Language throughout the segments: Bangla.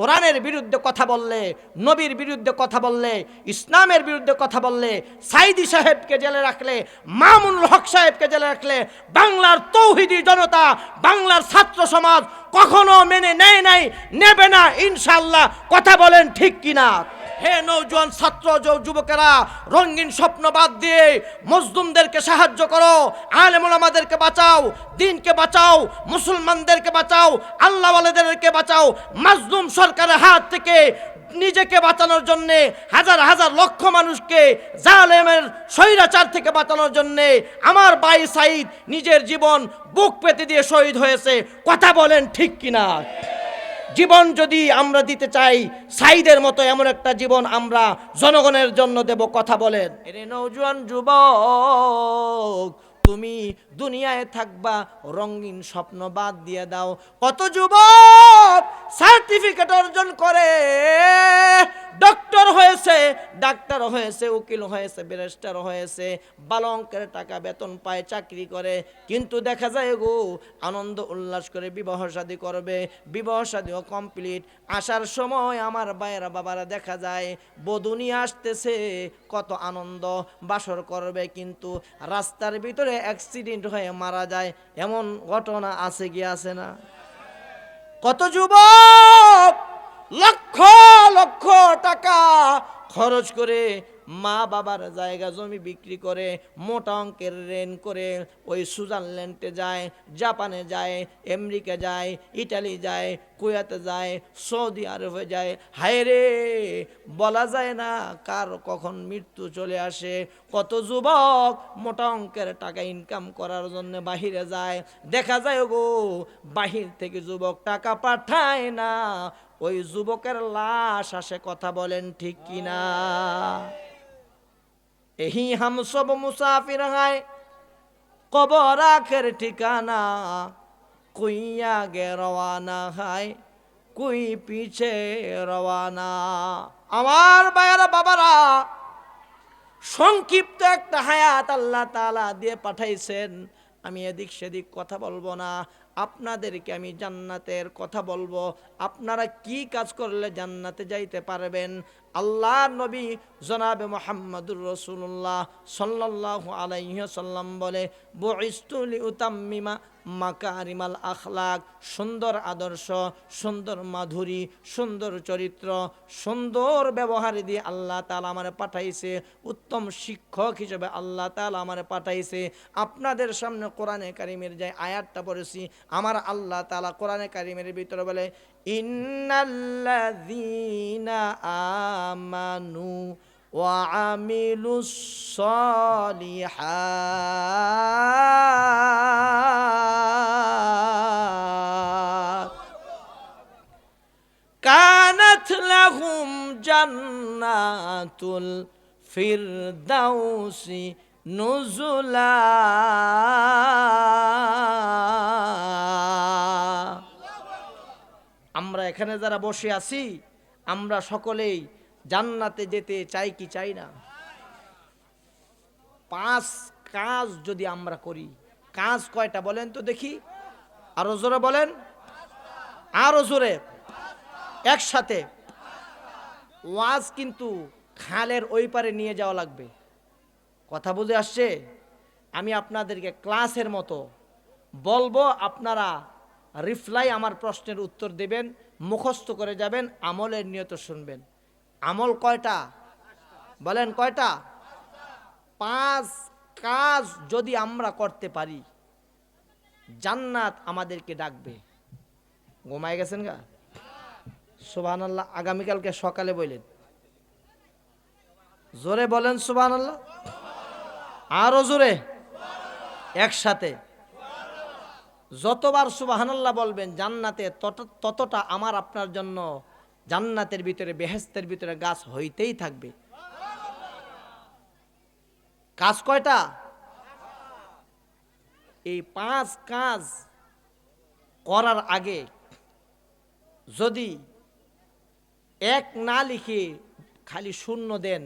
কোরআনের বিরুদ্ধে কথা বললে, নবীর বিরুদ্ধে কথা বললে, ইসলামের বিরুদ্ধে কথা বললে, সাইদি সাহেবকে জেলে রাখলে, মামুনুল হক সাহেবকে জেলে রাখলে, বাংলার তৌহিদি জনতা, বাংলার ছাত্র সমাজ কখনো মেনে নেয় নাই, নেবে না ইনশাল্লাহ কথা বলেন ঠিক কিনা? হে নৌজওয়ান ছাত্র যুবকেরা, রঙিন স্বপ্ন বাদ দিয়ে মজদুমদেরকে সাহায্য করো, আলেমুল আমাদেরকে বাঁচাও, দিনকে বাঁচাও, মুসলমানদেরকে বাঁচাও আল্লাহওয়ালাদেরকে বাঁচাও, মাজলুম সরকারের হাত থেকে নিজেকে বাঁচানোর জন্যে, হাজার হাজার লক্ষ মানুষকে জালেমের স্বৈরাচার থেকে বাঁচানোর জন্যে আমার বাই সাইদ নিজের জীবন বুক পেতে দিয়ে শহীদ হয়েছে। কথা বলেন ঠিক কিনা? জীবন যদি আমরা দিতে চাই, সাইদের মতো এমন একটা জীবন আমরা জনগণের জন্য দেব, কথা বলেন। এরে নৌজওয়ান যুবক, তুমি দুনিয়ায় থাকবা, রঙিন স্বপ্ন বাদ দিয়ে দাও। কত যুবক সার্টিফিকেট অর্জন করে ডাক্তার হয়েছে, উকিল হয়েছে, ব্যারিস্টার হয়েছে ভালো অঙ্কের টাকা বেতন পায়, চাকরি করে। কিন্তু দেখা যায় গো, আনন্দ উল্লাস করে বিবাহ শাদী করবে। বিবাহ শাদীও কমপ্লিট আসার সময় আমার বাইরা বাবারা দেখা যায়, বধূ নিয়ে আসতেছে, কত আনন্দ, বাসর করবে কিন্তু রাস্তার ভিতরে অ্যাক্সিডেন্ট হয়ে মারা যায়। এমন ঘটনা আছে কি আছে না? কত যুবক, লক্ষ লক্ষ টাকা খরচ করে মা বাবার জায়গা জমি বিক্রি করে, মোটা অঙ্কের রেন করে ওই সুইজারল্যান্ডে যায়, জাপানে যায়, আমেরিকা যায়, ইটালি যায়, কুয়েতে যায়, সৌদি আরবে যায়। হায় রে, বলা যায় না কার কখন মৃত্যু চলে আসে। কত যুবক মোটা অঙ্কের টাকা ইনকাম করার জন্য বাহিরে যায়। দেখা যায় গো বাহির থেকে যুবক টাকা পাঠায় না। ওই যুবকের লাশ আসে কথা বলেন ঠিক কিনা? এহি হাম সব মুসাফির হায়, কবর আখের ঠিকানা কুই আগে রওয়ানা হায়, কুই পিছে রওয়ানা? আমার বায়ারা বাবারা, সংক্ষিপ্ত একটা হায়াত আল্লাহ তাআলা দিয়ে পাঠাইছেন। আমি এদিক সেদিক কথা বলব না। আপনাদেরকে আমি জান্নাতের কথা বলব। আপনারা কি কাজ করলে জান্নাতে যাইতে পারবেন? আল্লাহ নবী জনাবে মোহাম্মদুর রসুল্লাহ সাল্লাহ আলাইসাল্লাম বলে, বইস্তুলি উতাম্মিমা মাকারিমাল আখলাক, সুন্দর আদর্শ, সুন্দর মাধুরী, সুন্দর চরিত্র, সুন্দর ব্যবহার দিয়ে আল্লাহ তালা আমার পাঠাইছে। উত্তম শিক্ষক হিসেবে আল্লাহ তালা আমার পাঠাইছে। আপনাদের সামনে কোরআনে কারিমের যে আয়াতটা পড়েছি, আমার আল্লাহ তালা কোরআনে কারিমের ভিতরে বলে, ইন্নাল্লাযীনা আমানু وعملوا الصالحات كانت لهم جنات الفردوس نزلا আমরা এখানে যারা বসে আছি আমরা সকলেই জান্নাতে যেতে চাই কি চাই না? পাঁচ কাজ যদি আমরা করি, কাজ কয়টা বলেন তো দেখি? আরও জোরে বলেন। আরও জোরে। একসাথে। ওয়াজ কিন্তু খালের ওই পারে নিয়ে যাওয়া লাগবে। কথা বুঝে আসছে? আমি আপনাদেরকে ক্লাসের মতো বলব, আপনারা রিপ্লাই আমার প্রশ্নের উত্তর দেবেন, মুখস্থ করে যাবেন, আমলের নিয়ত শুনবেন। আমল কয়টা? বলেন কয়টা? পাঁচ কাজ যদি আমরা করতে পারি, জান্নাত আমাদেরকে ডাকবে। ঘুমায় গেছেন গা? সুবাহ আল্লাহ আগামীকালকে সকালে বললেন। জোরে বলেন সুবাহ আল্লাহ আরও জোরে। একসাথে। যতবার সুবাহানাল্লাহ বলবেন, জান্নাতে তত- ততটা আমার আপনার জন্য জান্নাতের ভিতরে বেহেস্তের ভিতরে গাছ হইতেই থাকবে। কাজ কয়টা? এই পাঁচ কাজ করার আগে যদি এক না লিখে খালি শূন্য দেন,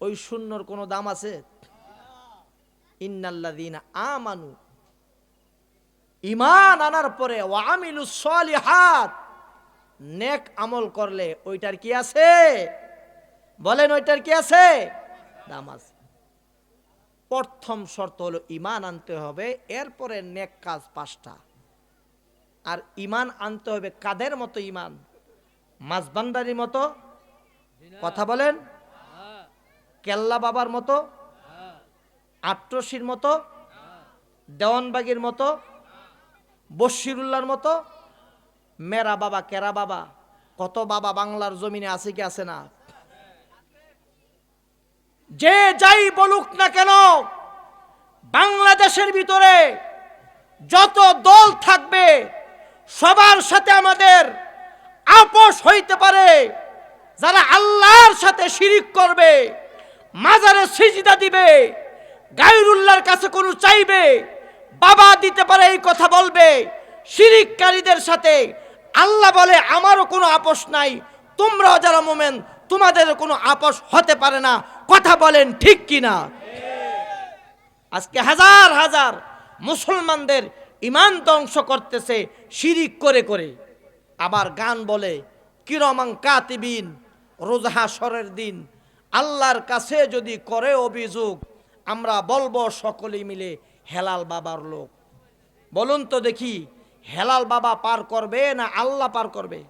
ওই শূন্যর কোনো দাম আছে? ইন্নাল্লাদিন আমানু। ইমান আনার পরে ওয়ামিলু সলিহাত। নেক আমল করলে ওইটার কি আছে? বলেন, ওইটার কি আছে? দাম আছে। প্রথম শর্ত হলো ইমান আনতে হবে, এরপরে নেক কাজ পাঁচটা। আর ইমান আনতে হবে কাদের মতো ইমান মাঝবান্ডারির মতো? কথা বলেন। কেল্লা বাবার মতো? আট্রসির মতো? দেওয়ানবাগির মতো? বশিরুল্লার মতো? মেরা বাবা, কেরা বাবা? কত বাবা বাংলার জমিনে আছে কি আছে না? যে যাই বলুক না কেন, বাংলাদেশের ভিতরে যত দল থাকবে, সবার সাথে আমাদের আপোষ হইতে পারে। যারা আল্লাহর সাথে শিরিক করবে, মাজারে সিজদা দিবে, গায়রুল্লাহর কাছে কোনো চাইবে, বাবা দিতে পারে এই কথা বলবে, শিরিককারীদের সাথে আল্লাহ বলে, আমারও কোনো আপোষ নাই। তোমরাও যারা মোমেন তোমাদের কোনো আপোষ হতে পারে না। কথা বলেন ঠিক কিনা? আজকে হাজার হাজার মুসলমানদের ইমান ধ্বংস করতেছে শিরিক করে করে। আবার গান বলে, কিরমাং কাতিবিন রোজহাসরের দিন। আল্লাহর কাছে যদি করে অভিযোগ, আমরা বলব সকলে মিলে হেলাল বাবার লোক। বলুন তো দেখি হেলাল বাবা পার করবে না আল্লাহ পার করবে?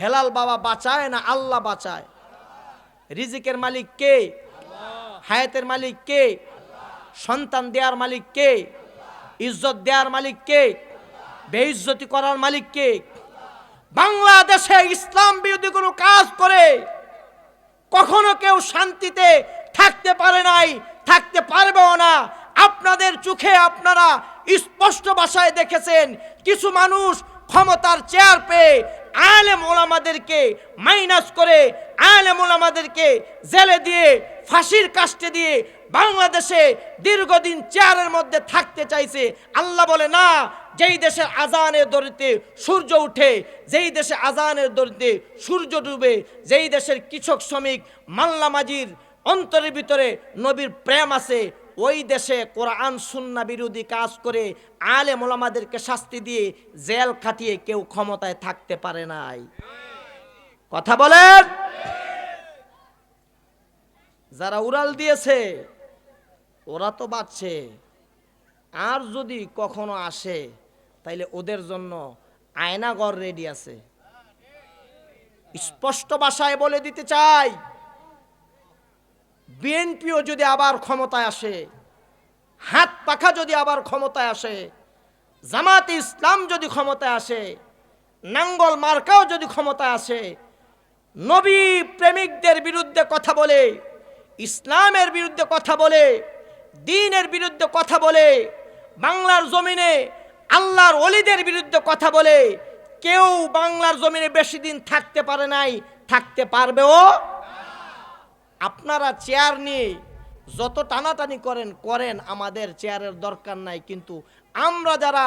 হেলাল বাবা বাঁচায় না আল্লাহ বাঁচায়? রিজিকের মালিক কে? হায়াতের মালিক কে? সন্তান দেওয়ার মালিক কে? ইজ্জত দেওয়ার মালিক কে? বেইজ্জতি করার মালিক কে? বাংলাদেশে ইসলাম বিরোধী কোনো কাজ করে কখনো কেউ শান্তিতে থাকতে পারে নাই, থাকতে পারবেও না। আপনাদের চোখে আপনারা স্পষ্ট ভাষায় দেখেছেন, কিছু মানুষ ক্ষমতার চেয়ার পেয়ে আলেম ওলামাদেরকে মাইনাস করে, আলেম ওলামাদেরকে জেলে দিয়ে, ফাঁসির কাস্টে দিয়ে বাংলাদেশে দীর্ঘদিন চেয়ারের মধ্যে থাকতে চাইছে। আল্লাহ বলে, না, যেই দেশে আজানের দরিতে সূর্য উঠে, যেই দেশে আজানের দরিতে সূর্য ডুবে, যেই দেশের কৃষক শ্রমিক মাল্লা মাজির অন্তরের ভিতরে নবীর প্রেম আছে ওই দেশে কোরআন, সুন্না বিরোধী কাজ করে আলে মোলামাদেরকে শাস্তি দিয়ে জেল খাটিয়ে কেউ ক্ষমতায় থাকতে পারে নাই। কথা বলেন? যারা উড়াল দিয়েছে, ওরা তো বাঁচছে। আর যদি কখনো আসে, তাইলে ওদের জন্য আয়নাগর রেডি আছে। স্পষ্ট ভাষায় বলে দিতে চাই। বিএনপিও যদি আবার ক্ষমতায় আসে, হাত পাখা যদি আবার ক্ষমতায় আসে, জামাত ইসলাম যদি ক্ষমতায় আসে, নাঙ্গল মার্কাও যদি ক্ষমতায় আসে, নবী প্রেমিকদের বিরুদ্ধে কথা বলে, ইসলামের বিরুদ্ধে কথা বলে, দিনের বিরুদ্ধে কথা বলে, বাংলার জমিনে আল্লাহর অলিদের বিরুদ্ধে কথা বলে, কেউ বাংলার জমিনে বেশি দিন থাকতে পারে নাই, থাকতে পারবেও আপনারা চেয়ার নিয়ে যত টানাটানি করেন করেন, আমাদের চেয়ারের দরকার নাই। কিন্তু আমরা যারা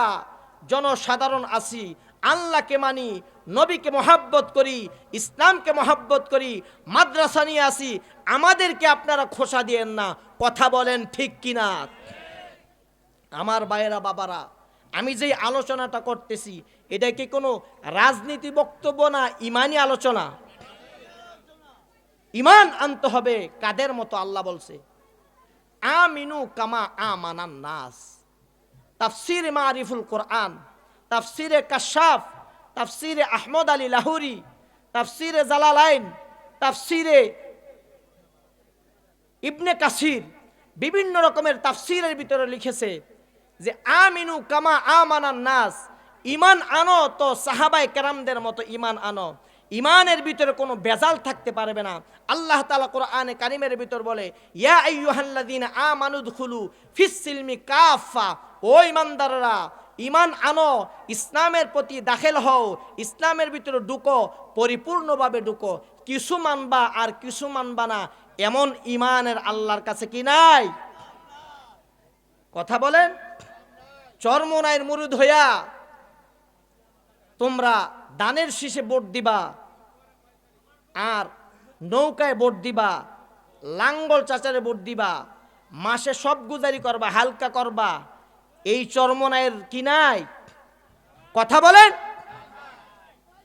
জনসাধারণ আছি, আল্লাহকে মানি, নবীকে মহাব্বত করি, ইসলামকে মহাব্বত করি, মাদ্রাসা নিয়ে আসি আমাদেরকে আপনারা খোসা দিয়েন না। কথা বলেন ঠিক কিনা? আমার বাইরা বাবারা, আমি যেই আলোচনাটা করতেছি, এটা কি কোনো রাজনীতি বক্তব্য না ইমানি আলোচনা? ইমান আনতে হবে, কাদের মতো আল্লাহ বলছে? আমিনু কামা আমানান নাস। তাফসিরে মারিফুল কোরআন, তাফসিরে কাশাফ, তাফসিরে আহমদ আলী লাহুরি, তাফসিরে জালালাইন তাফসিরে ইবনে কাসির বিভিন্ন রকমের তাফসিরের ভিতরে লিখেছে যে, আমিনু কামা আমানান নাস, ইমান আনো তো সাহাবাই কেরামদের মতো ইমান আনো। ইমানের ভিতরে কোনো বেজাল থাকতে পারবে না। আল্লাহ তালা কোরআনে কারিমের ভিতর বলে, ইয়া আইয়ুহাল্লাযীন আমানুদখুলু ফিস সিলমি কাফা ও ইমানদাররা ইমান আনো, ইসলামের প্রতি দাখিল হও, ইসলামের ভিতরে ঢুকো, পরিপূর্ণভাবে ঢুকো। কিছু মানবা আর কিছু মানবা না, এমন ইমানের আল্লাহর কাছে কি নাই? কথা বলেন? চর্মনায়ের মুরুদ হইয়া তোমরা দানের শীষে ভোট দিবা, আর নৌকায় ভোট দিবা, লাঙ্গল চাচারে ভোট দিবা, মাসে সব গুজারি করবা, হালকা করবা। এই চর্মনায়ের কি নাই? কথা বলেন।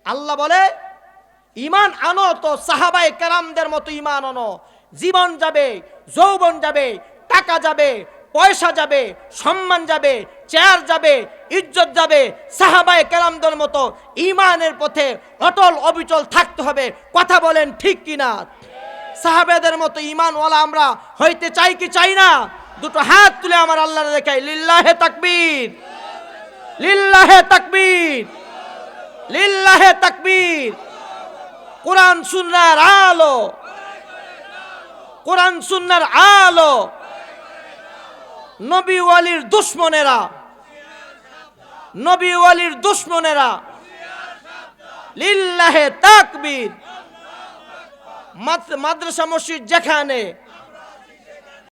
আল্লাহ বলে, ইমান আনো তো সাহাবাই কেরামদের মতো ইমান আনো। জীবন যাবে, যৌবন যাবে, টাকা যাবে পয়সা যাবে, সম্মান যাবে, চেয়ার যাবে, ইজ্জত যাবে সাহাবাই কেরামদের মতো ইমানের পথে অটল অবিচল থাকতে হবে। কথা বলেন ঠিক কিনা? সাহাবেদের মতো ইমানওয়ালা আমরা হইতে চাই কি চাই না? দুটো হাত তুলে আমার আল্লাহ দেখাই লিল্লাহে তাকবীর লিল্লাহে তাকবীর লিল্লাহে তাকবীর। কোরআন সুন্নার আলো, কোরআন সুন্নার আলো। নবী ওয়ালির দুশ্মনেরা। নবী ওয়ালির দুশ্মনেরা। লিল্লাহে তাকবীর। মাদ- মাদ্রাসা মসজিদ যেখানে